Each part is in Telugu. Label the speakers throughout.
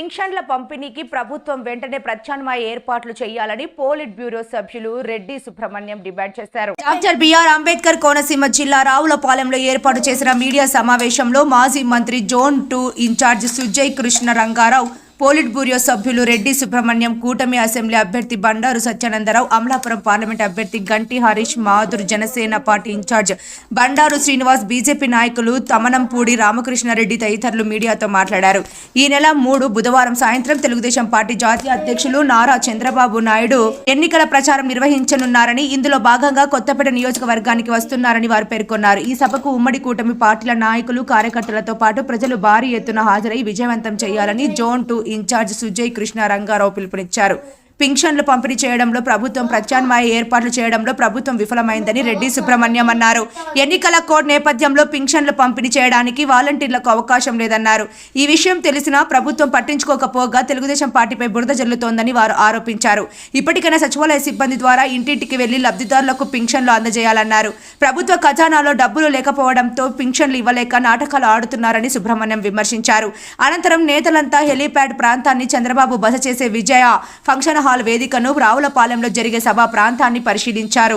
Speaker 1: పింఛన్ల పంపిణీకి ప్రభుత్వం వెంటనే ప్రత్యామ్నాయ ఏర్పాట్లు చేయాలని పోలిట్ బ్యూరో సభ్యులు రెడ్డి సుబ్రహ్మణ్యం డిమాండ్ చేశారు. డాక్టర్ బిఆర్ అంబేద్కర్ కోనసీమ జిల్లా రావులపాలెంలో ఏర్పాటు చేసిన మీడియా సమావేశంలో మాజీ మంత్రి zone two incharge Sujay Krishna Ranga Rao polit bureau సభ్యులు రెడ్డి సుబ్రహ్మణ్యం కూటమి అసెంబ్లీ అభ్యర్థి బండారు సత్యానందరావు అమలాపురం పార్లమెంట్ అభ్యర్థి Ganti Harish Madhur Janasena party incharge Bandaru Srinivas BJP నాయకులు తమనంపూడి రామకృష్ణారెడ్డి తదితరులు మీడియాతో మాట్లాడారు. ఈ నెల మూడు బుధవారం సాయంత్రం తెలుగుదేశం పార్టీ జాతీయ అధ్యక్షులు నారా చంద్రబాబు నాయుడు ఎన్నికల ప్రచారం నిర్వహించనున్నారని ఇందులో భాగంగా కొత్తపేట నియోజకవర్గానికి వస్తున్నారని వారు పేర్కొన్నారు. ఈ సభకు ఉమ్మడి కూటమి పార్టీల నాయకులు కార్యకర్తలతో పాటు ప్రజలు భారీ ఎత్తున హాజరై విజయవంతం చేయాలని zone two incharge Sujay Krishna Ranga Rao పిలుపునిచ్చారు. పింఛన్లు పంపిణీ చేయడంలో ప్రభుత్వం ప్రత్యామ్నాయ ఏర్పాట్లు చేయడంలో ప్రభుత్వం విఫలమైందని రెడ్డి సుబ్రహ్మణ్యం అన్నారు. ఎన్నికల కోడ్ నేపథ్యంలో పింఛన్లు పంపిణీ చేయడానికి వాలంటీర్లకు అవకాశం లేదన్నారు. ఈ విషయం తెలిసినా ప్రభుత్వం పట్టించుకోకపోగా తెలుగుదేశం పార్టీపై బురద జల్లుతోందని వారు ఆరోపించారు. ఇప్పటికైనా సచివాలయ సిబ్బంది ద్వారా ఇంటింటికి వెళ్ళి లబ్ధిదారులకు పింఛన్లు అందజేయాలన్నారు. ప్రభుత్వ ఖజానాలో డబ్బులు లేకపోవడంతో పింఛన్లు ఇవ్వలేక నాటకాలు ఆడుతున్నారని సుబ్రహ్మణ్యం విమర్శించారు. అనంతరం నేతలంతా హెలీప్యాడ్ ప్రాంతాన్ని చంద్రబాబు బస చేసే విజయ ఫంక్షన్ హాల్ వేదికను రావులపాలెంలో జరిగే సభా ప్రాంతాన్ని పరిశీలించారు.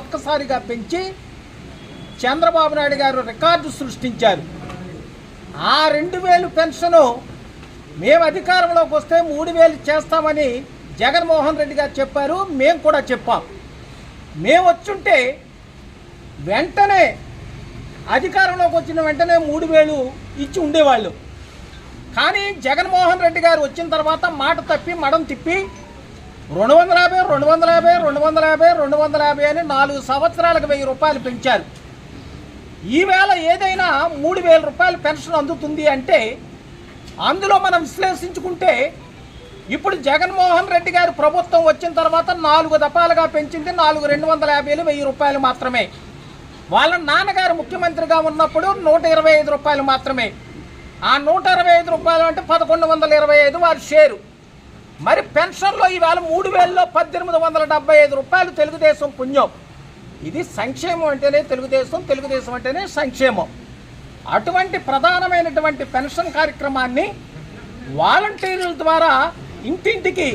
Speaker 2: ఒక్కసారిగా పెంచి చంద్రబాబు నాయుడు గారు రికార్డు సృష్టించారు. ఆ రెండు వేలు పెన్షను మేము అధికారంలోకి వస్తే మూడు వేలు చేస్తామని జగన్మోహన్ రెడ్డి గారు చెప్పారు. మేము కూడా చెప్పాం. మేము వచ్చుంటే వెంటనే అధికారంలోకి వచ్చిన వెంటనే మూడు వేలు ఇచ్చి ఉండేవాళ్ళు. కానీ జగన్మోహన్ రెడ్డి గారు వచ్చిన తర్వాత మాట తప్పి మడం తిప్పి రెండు వందల యాభై రెండు వందల యాభై రెండు వందల యాభై రెండు వందల యాభై అని నాలుగు సంవత్సరాలకు వెయ్యి రూపాయలు పెంచారు. ఈవేళ ఏదైనా మూడు వేల రూపాయలు పెన్షన్ అందుతుంది అంటే అందులో మనం విశ్లేషించుకుంటే ఇప్పుడు జగన్మోహన్ రెడ్డి గారు ప్రభుత్వం వచ్చిన తర్వాత నాలుగు దఫాలుగా పెంచింది నాలుగు రెండు వందల యాభైలు వెయ్యి రూపాయలు మాత్రమే. వాళ్ళ నాన్నగారు ముఖ్యమంత్రిగా ఉన్నప్పుడు నూట ఇరవై ఐదు రూపాయలు మాత్రమే. ఆ నూట ఇరవై ఐదు రూపాయలు అంటే పదకొండు వందల ఇరవై ఐదు వారి షేరు. మరి పెన్షన్లో ఈవేళ మూడు వేలలో పద్దెనిమిది వందల డెబ్బై ఐదు రూపాయలు తెలుగుదేశం పుణ్యం. ఇది సంక్షేమం అంటేనే తెలుగుదేశం తెలుగుదేశం అంటేనే సంక్షేమం. అటువంటి ప్రధానమైనటువంటి పెన్షన్ కార్యక్రమాన్ని వాలంటీర్ల ద్వారా ఇంటింటికి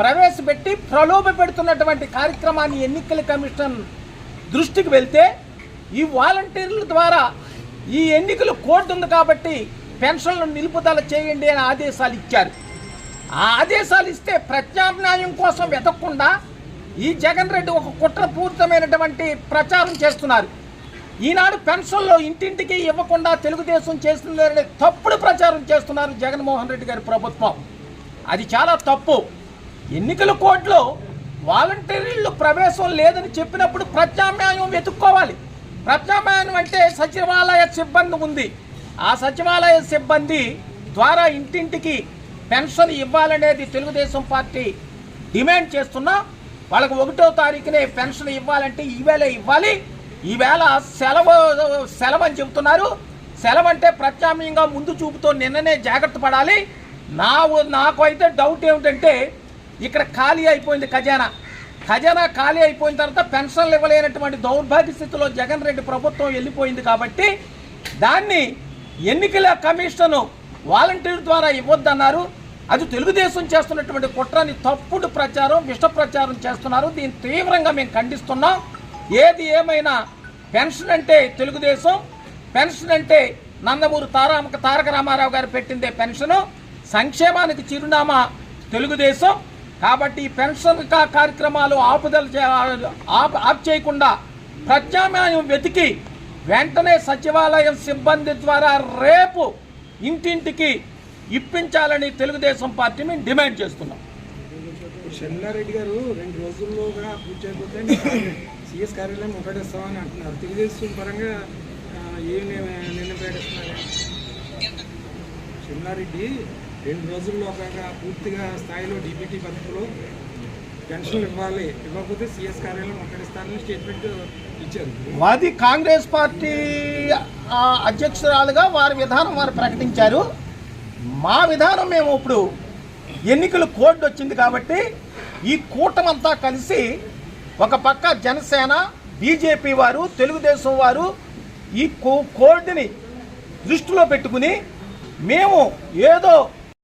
Speaker 2: ప్రవేశపెట్టి ప్రలోభ పెడుతున్నటువంటి కార్యక్రమాన్ని ఎన్నికల కమిషన్ దృష్టికి వెళ్తే ఈ వాలంటీర్ల ద్వారా ఈ ఎన్నికల కోర్టు ఉంది కాబట్టి పెన్షన్లను నిలుపుదల చేయండి అని ఆదేశాలు ఇచ్చారు. ఆదేశాలు ఇస్తే ప్రత్యామ్నాయం కోసం వెతకకుండా ఈ జగన్ రెడ్డి ఒక కుట్రపూరితమైనటువంటి ప్రచారం చేస్తున్నారు. ఈనాడు పెన్షన్లో ఇంటింటికి ఇవ్వకుండా తెలుగుదేశం చేస్తుందనే తప్పుడు ప్రచారం చేస్తున్నారు జగన్మోహన్ రెడ్డి గారి ప్రభుత్వం. అది చాలా తప్పు. ఎన్నికల కోడ్లో వాలంటీర్లు ప్రవేశం లేదని చెప్పినప్పుడు ప్రత్యామ్నాయం వెతుక్కోవాలి. ప్రత్యామ్నాయం అంటే సచివాలయ సిబ్బంది ఉంది. ఆ సచివాలయ సిబ్బంది ద్వారా ఇంటింటికి పెన్షన్ ఇవ్వాలనేది తెలుగుదేశం పార్టీ డిమాండ్ చేస్తున్నా వాళ్ళకు ఒకటో తారీఖునే పెన్షన్ ఇవ్వాలంటే ఈవేళ ఇవ్వాలి. ఈవేళ సెలవు సెలవు అని చెబుతున్నారు. సెలవు అంటే ప్రత్యామ్నాయంగా ముందు చూపుతో నిన్ననే జాగ్రత్త పడాలి. నా నాకు అయితే డౌట్ ఏమిటంటే ఇక్కడ ఖాళీ అయిపోయింది ఖజానా. ఖజానా ఖాళీ అయిపోయిన తర్వాత పెన్షన్లు ఇవ్వలేనటువంటి దౌర్భాగ్య స్థితిలో జగన్ రెడ్డి ప్రభుత్వం వెళ్ళిపోయింది కాబట్టి దాన్ని ఎన్నికల కమిషను వాలంటీర్ ద్వారా ఇవ్వద్దన్నారు. అది తెలుగుదేశం చేస్తున్నటువంటి కుట్రని తప్పుడు ప్రచారం విష ప్రచారం చేస్తున్నారు. దీన్ని తీవ్రంగా మేము ఖండిస్తున్నాం. ఏది ఏమైనా పెన్షన్ అంటే తెలుగుదేశం పెన్షన్ అంటే నందమూరు తారామక తారక రామారావు గారు పెట్టిందే పెన్షను. సంక్షేమానికి చిరునామా తెలుగుదేశం. కాబట్టి ఈ పెన్షన్ కార్యక్రమాలు ఆపుదల చే- ఆప్ ఆప్ చేయకుండా ప్రత్యామ్నాయం వెతికి వెంటనే సచివాలయం సిబ్బంది ద్వారా రేపు ఇంటింటికి ఇప్పించాలని తెలుగుదేశం పార్టీ మేము డిమాండ్ చేస్తున్నాం.
Speaker 3: షర్మిలారెడ్డి గారు రెండు రోజుల్లోగా పూర్తి చేయకపోతే సిఎస్ కార్యాలయం ముట్టడిస్తామని అంటున్నారు. తెలుగుదేశం పరంగా ఆ, ఏం నిర్ణయం నిర్ణయం ప్రకటిస్తున్నారు? షర్మిలారెడ్డి రెండు రోజుల్లోగా పూర్తిగా స్థాయిలో డీబీటీ పద్ధతిలో పెన్షన్లు ఇవ్వాలి ఇవ్వకపోతే సిఎస్ కార్యాలయం ముట్టడిస్తానని స్టేట్మెంట్ ఇచ్చారు.
Speaker 2: మాది కాంగ్రెస్ పార్టీ అధ్యక్షురాలుగా వారి విధానం వారు ప్రకటించారు. మా విధానం మేము ఇప్పుడు ఎన్నికల కోడ్ వచ్చింది కాబట్టి ఈ కూటమంతా కలిసి ఒక పక్క జనసేన బీజేపీ వారు తెలుగుదేశం వారు ఈ కో కోడ్ని దృష్టిలో పెట్టుకుని మేము ఏదో